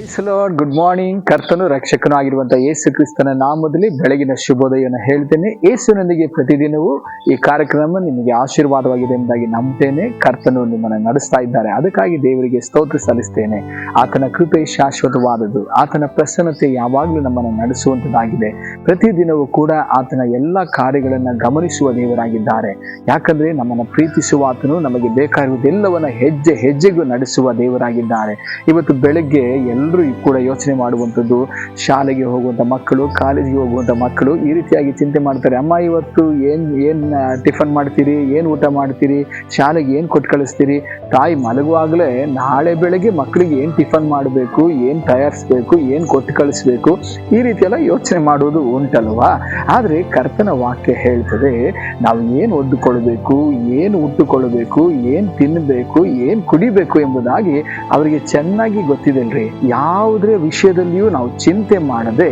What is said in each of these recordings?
Lord good morning ಕರ್ತನು ರಕ್ಷಕನೂ ಆಗಿರುವಂತಹ ಯೇಸು ಕ್ರಿಸ್ತನ ನಾಮದಲ್ಲಿ ಬೆಳಗಿನ ಶುಭೋದಯವನ್ನು ಹೇಳ್ತೇನೆ. ಯೇಸುನೊಂದಿಗೆ ಪ್ರತಿದಿನವೂ ಈ ಕಾರ್ಯಕ್ರಮ ನಿಮಗೆ ಆಶೀರ್ವಾದವಾಗಿದೆ ಎಂಬುದಾಗಿ ನಂಬ್ತೇನೆ ಕರ್ತನು ನಿಮ್ಮನ್ನು ನಡೆಸ್ತಾ ಇದ್ದಾರೆ. ಅದಕ್ಕಾಗಿ ದೇವರಿಗೆ ಸ್ತೋತ್ರ ಸಲ್ಲಿಸ್ತೇನೆ. ಆತನ ಕೃಪೆ ಶಾಶ್ವತವಾದದ್ದು. ಆತನ ಪ್ರಸನ್ನತೆ ಯಾವಾಗಲೂ ನಮ್ಮನ್ನು ನಡೆಸುವಂತದ್ದಾಗಿದೆ. ಪ್ರತಿದಿನವೂ ಕೂಡ ಆತನ ಎಲ್ಲ ಕಾರ್ಯಗಳನ್ನು ಗಮನಿಸುವ ದೇವರಾಗಿದ್ದಾರೆ. ಯಾಕಂದ್ರೆ ನಮ್ಮನ್ನು ಪ್ರೀತಿಸುವ ಆತನು ನಮಗೆ ಬೇಕಾಗಿರುವುದೆಲ್ಲವನ್ನ ಹೆಜ್ಜೆ ಹೆಜ್ಜೆಗೂ ನಡೆಸುವ ದೇವರಾಗಿದ್ದಾರೆ. ಇವತ್ತು ಬೆಳಗ್ಗೆ ಎಲ್ಲರೂ ಕೂಡ ಯೋಚನೆ ಮಾಡುವಂಥದ್ದು, ಶಾಲೆಗೆ ಹೋಗುವಂಥ ಮಕ್ಕಳು, ಕಾಲೇಜಿಗೆ ಹೋಗುವಂಥ ಮಕ್ಕಳು ಈ ರೀತಿಯಾಗಿ ಚಿಂತೆ ಮಾಡ್ತಾರೆ. ಅಮ್ಮ, ಇವತ್ತು ಏನು ಏನು, ಟಿಫನ್ ಮಾಡ್ತೀರಿ? ಏನು ಊಟ ಮಾಡ್ತೀರಿ? ಶಾಲೆಗೆ ಏನು ಕೊಟ್ಟು ಕಳಿಸ್ತೀರಿ? ತಾಯಿ ಮಲಗುವಾಗಲೇ ನಾಳೆ ಬೆಳಗ್ಗೆ ಮಕ್ಕಳಿಗೆ ಏನು ಟಿಫನ್ ಮಾಡಬೇಕು ಏನು ತಯಾರಿಸ್ಬೇಕು ಏನು ಕೊಟ್ಟು ಕಳಿಸ್ಬೇಕು ಈ ರೀತಿ ಯೋಚನೆ ಮಾಡೋದು ಉಂಟಲ್ವಾ? ಆದರೆ ಕರ್ತನ ವಾಕ್ಯ ಹೇಳ್ತದೆ ನಾವು ಏನು ಒದ್ದುಕೊಳ್ಬೇಕು ಏನು ಉಟ್ಟುಕೊಳ್ಬೇಕು ಏನು ತಿನ್ನಬೇಕು ಏನು ಕುಡಿಬೇಕು ಎಂಬುದಾಗಿ ಅವರಿಗೆ ಚೆನ್ನಾಗಿ ಗೊತ್ತಿದೆಲ್ರಿ. ಯಾವುದೇ ವಿಷಯದಲ್ಲಿಯೂ ನಾವು ಚಿಂತೆ ಮಾಡದೆ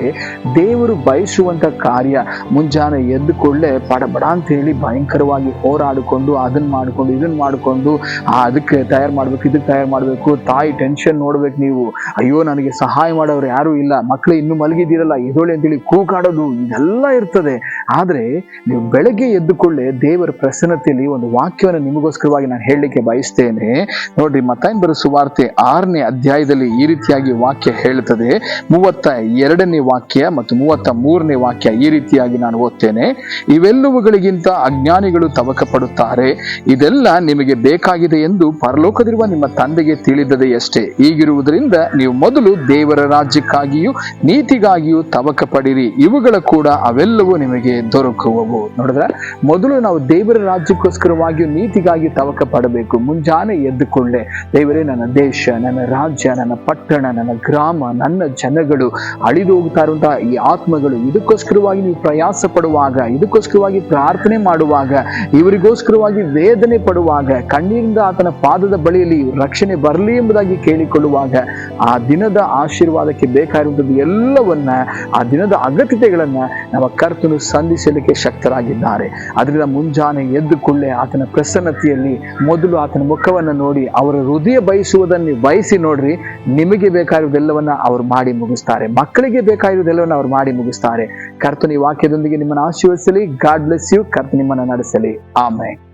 ದೇವರು ಬಯಸುವಂಥ ಕಾರ್ಯ ಮುಂಜಾನೆ ಎದ್ದು ಕೊಳ್ಳೆ ಪಡಬಡ ಅಂತ ಹೇಳಿ ಭಯಂಕರವಾಗಿ ಹೋರಾಡಿಕೊಂಡು ಅದನ್ನ ಮಾಡ್ಕೊಂಡು ಇದನ್ನ ಮಾಡ್ಕೊಂಡು ಆ, ಅದಕ್ಕೆ ತಯಾರು ಮಾಡ್ಬೇಕು, ಇದಕ್ಕೆ ತಯಾರು ಮಾಡ್ಬೇಕು, ತಾಯಿ ಟೆನ್ಷನ್ ನೋಡ್ಬೇಕು ನೀವು. ಅಯ್ಯೋ, ನನಗೆ ಸಹಾಯ ಮಾಡೋರು ಯಾರು ಇಲ್ಲ. ಮಕ್ಕಳು ಇನ್ನು ಮಲಗಿದ್ದೀರಲ್ಲ ಎದೋಳೆ ಅಂತೇಳಿ ಕೂಗಾಡೋದು, ಇದೆಲ್ಲ ಇರ್ತದೆ. ಆದ್ರೆ ನೀವು ಬೆಳಗ್ಗೆ ಎದ್ದುಕೊಳ್ಳೆ ದೇವರ ಪ್ರಸನ್ನತೆಯಲ್ಲಿ ಒಂದು ವಾಕ್ಯವನ್ನು ನಿಮಗೋಸ್ಕರವಾಗಿ ನಾನು ಹೇಳಲಿಕ್ಕೆ ಬಯಸ್ತೇನೆ. ನೋಡ್ರಿ ಮತ್ತಾಯನ್ ಬರೋ ಸುವಾರ್ತೆ ಆರನೇ ಅಧ್ಯಾಯದಲ್ಲಿ ಈ ರೀತಿಯಾಗಿ ವಾಕ್ಯ ಹೇಳುತ್ತದೆ. ಮೂವತ್ತ ಎರಡನೇ ವಾಕ್ಯ ಮತ್ತು ಮೂವತ್ತ ಮೂರನೇ ವಾಕ್ಯ ಈ ರೀತಿಯಾಗಿ ನಾನು ಓದ್ತೇನೆ. ಇವೆಲ್ಲವುಗಳಿಗಿಂತ ಅಜ್ಞಾನಿಗಳು ತವಕ ಪಡುತ್ತಾರೆ ಇದೆಲ್ಲ ನಿಮಗೆ ಬೇಕಾಗಿದೆ ಎಂದು ಪರಲೋಕದಿರುವ ನಿಮ್ಮ ತಂದೆಗೆ ತಿಳಿದದೆಯಷ್ಟೇ ಹೀಗಿರುವುದರಿಂದ ನೀವು ಮೊದಲು ದೇವರ ರಾಜ್ಯಕ್ಕಾಗಿಯೂ, ನೀತಿಗಾಗಿಯೂ ತವಕ ಪಡಿರಿ ಇವುಗಳ ಕೂಡ ಅವೆಲ್ಲವೂ ನಿಮಗೆ ದೊರಕುವವು. ನೋಡಿದ್ರ, ಮೊದಲು ನಾವು ದೇವರ ರಾಜ್ಯಕ್ಕೋಸ್ಕರವಾಗಿಯೂ, ನೀತಿಗಾಗಿ ತವಕ ಪಡಬೇಕು ಮುಂಜಾನೆ ಎದ್ದುಕೊಳ್ಳೆ ದೇವರೇ, ನನ್ನ ದೇಶ, ನನ್ನ ರಾಜ್ಯ, ನನ್ನ ಪಟ್ಟಣ, ನನ್ನ ಗ್ರಾಮ, ನನ್ನ ಜನಗಳು ಅಳಿದು ಹೋಗ್ತಾ ಇರುವಂತಹ ಈ ಆತ್ಮಗಳು, ಇದಕ್ಕೋಸ್ಕರವಾಗಿ ನೀವು ಪ್ರಯಾಸ ಪಡುವಾಗ ಇದಕ್ಕೋಸ್ಕರವಾಗಿ ಪ್ರಾರ್ಥನೆ ಮಾಡುವಾಗ, ಇವರಿಗೋಸ್ಕರವಾಗಿ ವೇದನೆ ಪಡುವಾಗ, ಕಣ್ಣೀರಿಂದ ಆತನ ಪಾದದ ಬಳಿಯಲ್ಲಿ ರಕ್ಷಣೆ ಬರಲಿ ಎಂಬುದಾಗಿ ಕೇಳಿಕೊಳ್ಳುವಾಗ ಆ ದಿನದ ಆಶೀರ್ವಾದಕ್ಕೆ ಬೇಕಾಗಿರುವಂಥದ್ದು ಎಲ್ಲವನ್ನ, ಆ ದಿನದ ಅಗತ್ಯತೆಗಳನ್ನ ನಮ್ಮ ಕರ್ತನು ಸಂಧಿಸಲಿಕ್ಕೆ ಶಕ್ತರಾಗಿದ್ದಾರೆ. ಅದರಿಂದ ಮುಂಜಾನೆ ಎದ್ದು ಕೊಳ್ಳೆ ಆತನ ಪ್ರಸನ್ನತೆಯಲ್ಲಿ ಮೊದಲು ಆತನ ಮುಖವನ್ನು ನೋಡಿ, ಅವರ ಹೃದಯ ಬಯಸುವುದನ್ನು ಬಯಸಿ ನೋಡ್ರಿ, ನಿಮಗೆ ಬೇಕಾಗಿರುವುದೆಲ್ಲವನ್ನ ಅವ್ರು ಮಾಡಿ ಮುಗಿಸ್ತಾರೆ. ಮಕ್ಕಳಿಗೆ ಬೇಕಾಗಿರುವುದೆಲ್ಲವನ್ನ ಅವ್ರು ಮಾಡಿ ಮುಗಿಸ್ತಾರೆ. ಕರ್ತನ ಈ ವಾಕ್ಯದೊಂದಿಗೆ ನಿಮ್ಮನ್ನು ಆಶೀರ್ವದಿಸಲಿ. ಗಾಡ್ ಬ್ಲೆಸ್ ಯು ಕರ್ತ ನಿಮ್ಮನ್ನು ನಡೆಸಲಿ. ಆಮೇಲೆ